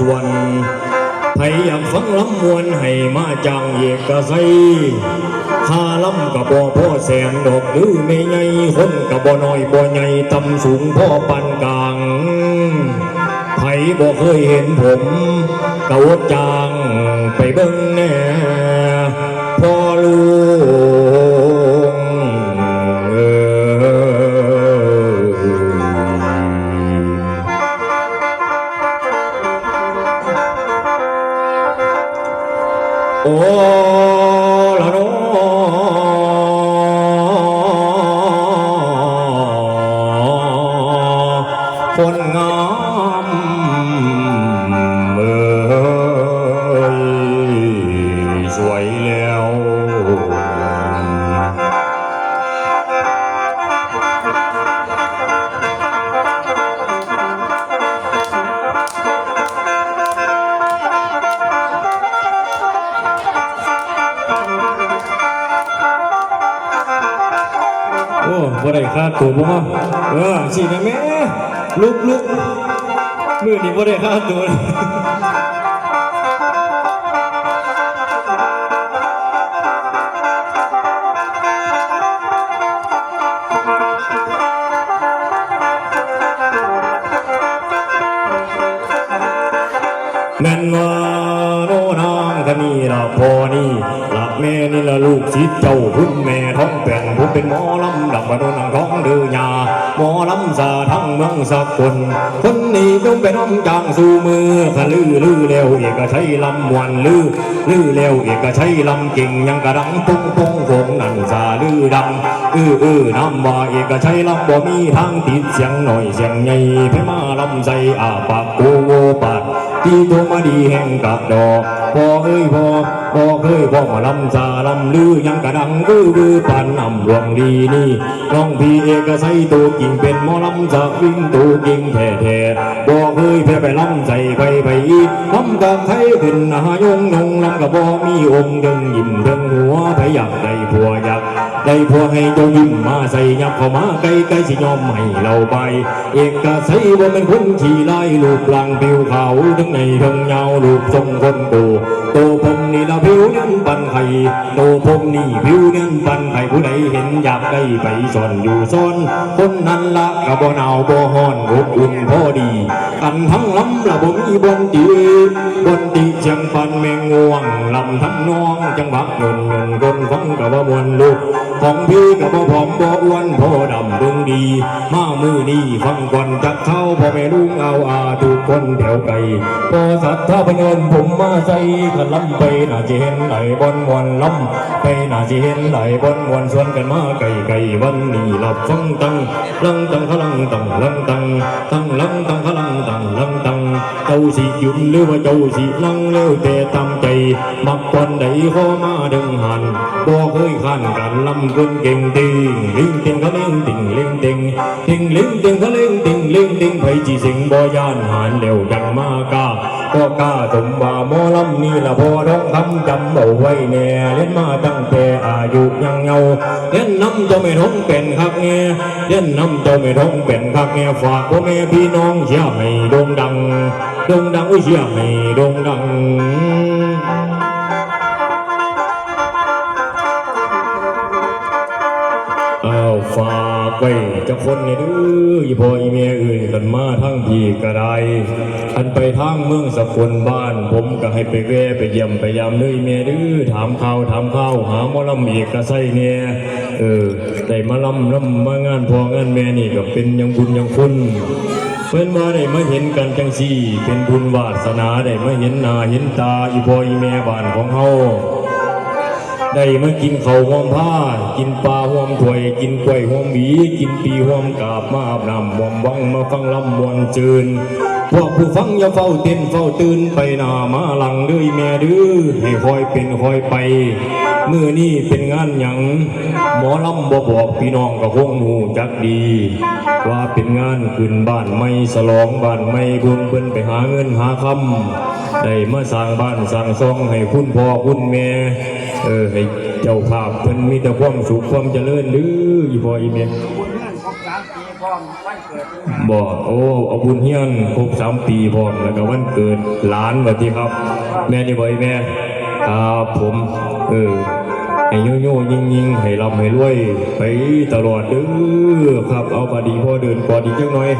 ส่วนใครอยากฟังลำมวนให้มาจังเอกไซข้าลำกับบ่พ่อแสนดอกหรือไม่ไงคนกับบ่น้อยบ่ใหญ่ตำสูงพ่อปานกลางใครบ่เคยเห็นผมกะวดจางไปเบิ่งแน่พ่อ โอ้ละโนคนงามเอ้ยสวยเล้ว บ่ได้ค่าตัวบ่เออสิแม่แม่ลุกลุกมือนี้บ่ได้ค่าตัวแม่นว่าโนนางคณีละพอนี่ แม่นี่ละลูกศิษย์เจ้าคุณแม่ท้องแป่งผมเป็นหมอลำดับมาโดนนางท้องเดือยาหมอลำสาทั้งเมืองสักลคนนี้จงเป็นน้องจางสู่มือขลือลือแล้วเอกชัยลำมวนลือลือแล้วเอกชัยลำเก่งยังกระดังปุ้งปุ้งโขงนั่นสาลือดังเออเออน้ำว่าเอกชัยลำบ่มีทางติดเสียงหน่อยเสียงใหญ่เพ่มาลำใจอาปากโกโกปาด ที่ตัวมาดีแห่งกับดอกพอเอ้ยพอพอเคยพอมาลำซาลำลือยังกระดังบือบือปานนำรวงดีนี่น้องพี่เอกใส่ตัวกิ่งเป็นหมอลำจะวิ่งตัวกิ่งแท้แท้ๆบ่เคยแพ้ไปลำใจไปไปอีกลำกับไทยขึ้นหายงนงลำกับบ่มีองค์ดึงยิ้มดึงหัวไปอยากได้ผัวอยาก ได้พวกให้เจ้ายิ้มมาใส่ยับเข้ามาใกล้ใกล้สิยอมให้เราไป เอกใส่ว่าเป็นคนขี่ไล่ลูกหลังผิวขาวทั้งในทั้งยาวลูกทรงคนโตโตผมนี่ละผิวนั้นปันไข่โตผมนี่ผิวนั้นปันไข่ผู้ใดเห็นอยากได้ไปซ่อนอยู่ซ่อนคนนั้นละก็บ่หนาวบ่ฮ้อนอบอุ่นพอดี กันทั้งลำละบ่มีบนตีบนตีเชียงปันแมงง่วงลำทั้งน้องจังหวะเงินเงินคนฟังกับว่ามวนลูก ของพี่กับบ่ผอมบ่อ้วนพ่อดำบิ่งดี มามือนี้ฟังก่อนจักเข้าพ่อแม่ลุงเอาอาทุกคนแถวไกลพอสัตว์ถ้าพเงินผมมาใส่ขันลำไปน่าจะเห็นไหลบนมวนลำไปน่าจะเห็นไหลบนมวนชวนกันมาไกลไกลวันนี้หลับฟังตังลังตังขลังตังลังตังตังลังตังขลังตังลังตัง เจ้าสิหยุดหรือว่าเจ้าสินั่งเร็วแต่ตามใจ มักตอนใดข้อมาดึงหันบ่เคยขันกันลำคนเก่งติงลิงเต็งเขาเล่งติงเล่งเติงติงลิงเต็งเขาเล่งติงเล่งติงไผจีสิงบ่ยานหันเร็วยังมากา ก็กล้าสมว่าหมอลำนี่ละพอท้องคำจำเอาไว้แน่เล่นมาตั้งแต่อายุยังเงาเล่นน้ำจะไม่ท้องเป็นคักแน่เล่นน้ำจะไม่ท้องเป็นคักแน่ฝากพ่อแม่พี่น้องเชียร์ให้โด่งดังโด่งดังอุ้ยเชียร์ให้โด่งดัง อีพออีเมียเอ่ยกันมาทั้งพีกระไดอันไปทางเมืองสกลบ้าน ผมก็ให้ไปแวะไปเยี่ยมไปยามเด้อเมียดื้อถามข่าวถามข้าวหาหมอลำเอกกระไสเนี่ยเออได้มาลำลำมางานพองานแม่นี่ก็เป็นอยังบุญอยังคุณเพื่อนมาได้มาเห็นกันจังสี่ เป็นบุญวาสนาได้มาเห็นหน้าเห็นตาอีพออีแม่บ้านของเฮา ได้มากินข้าวหอมผ้า กินปลาหอมถ้วย กินกล้วยหอมหวีกินปีหอมกาบมาอาบน้ำหอมวังมาฟังลำมวนเจินพวกผู้ฟังอย่าเฝ้าเต้นเฝ้าตื่นไปหน้ามาหลังด้อแม่ดื้อให้คอยเป็นคอยไปมือนี้เป็นงานหยังหมอลำบ่บอกพี่น้องก็คงหูจักดี ว่าเป็นงานขึ้นบ้านไม่สลองบ้านไม่บุญเพิ่นไปหาเงินหาคำได้มาสร้างบ้านสร้างซองให้คุณพ่อคุณแม่ เออให้เจ้าภาพเพิ่นมีแต่ความสุขความเจริญหรืออีพ่ออีแม่บุญเงื่อนของสามปีพร้อมวันเกิดบอกโอ้เอาบุญเฮียนครบสามปีพร้อมแล้วก็วันเกิดหลานแบบที่ครับ แม่นี่บ่อยแม่ครับผมเออให้โยโย่ยิงยิงให้ร่ำให้รวย ไปตลอดเด้อครับเอาบดีพ่อเดินก่อนอีกจังหน่อย